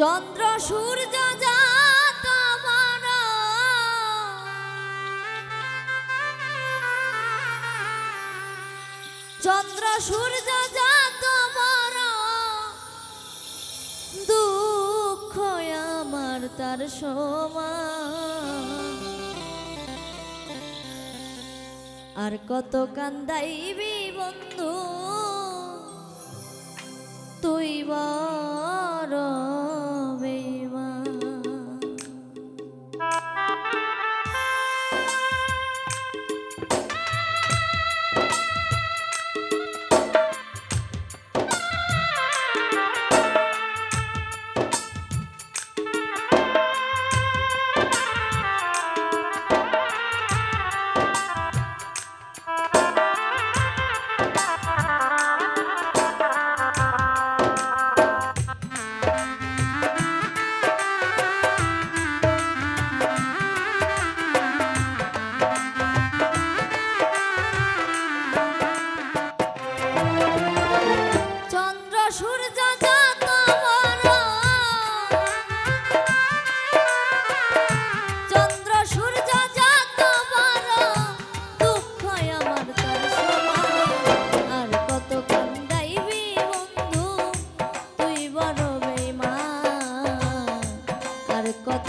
চন্দ্র সূর্য চন্দ্র সূর্য জাত দুঃখ আমার তার সমা। আর কত কান্দাইবি বন্ধু, তুই বা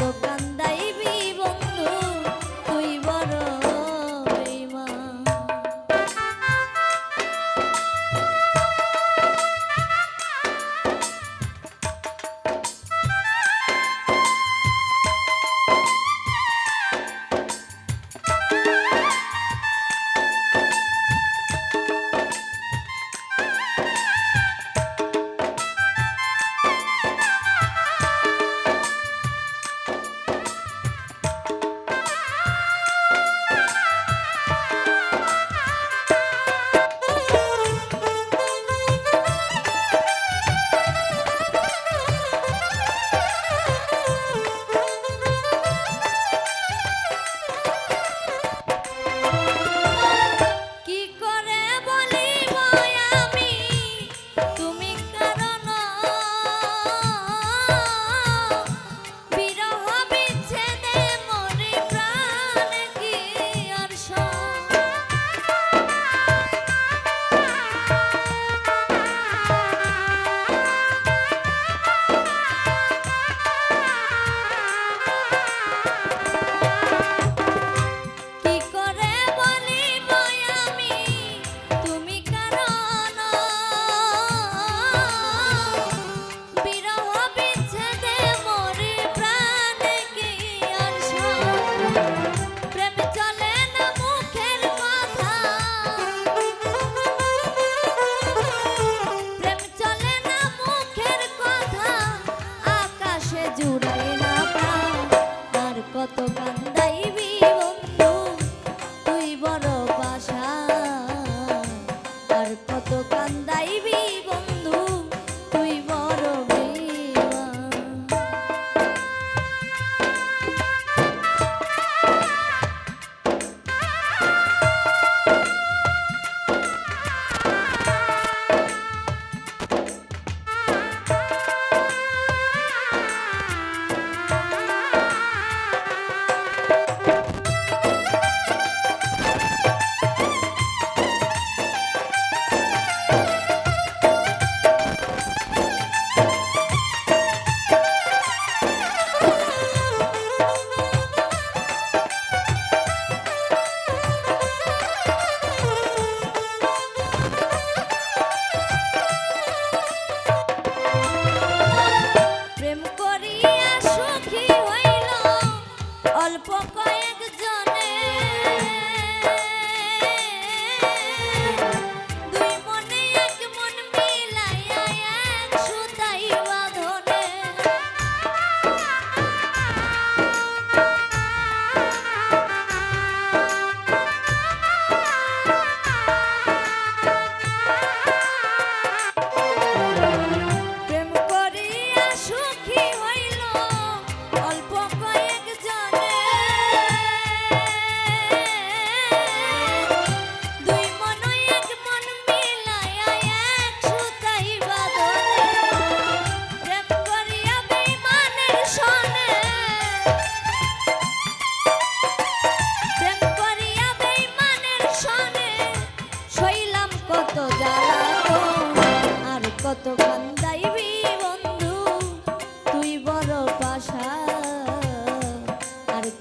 とがんだ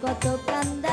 কত কান্দাইবি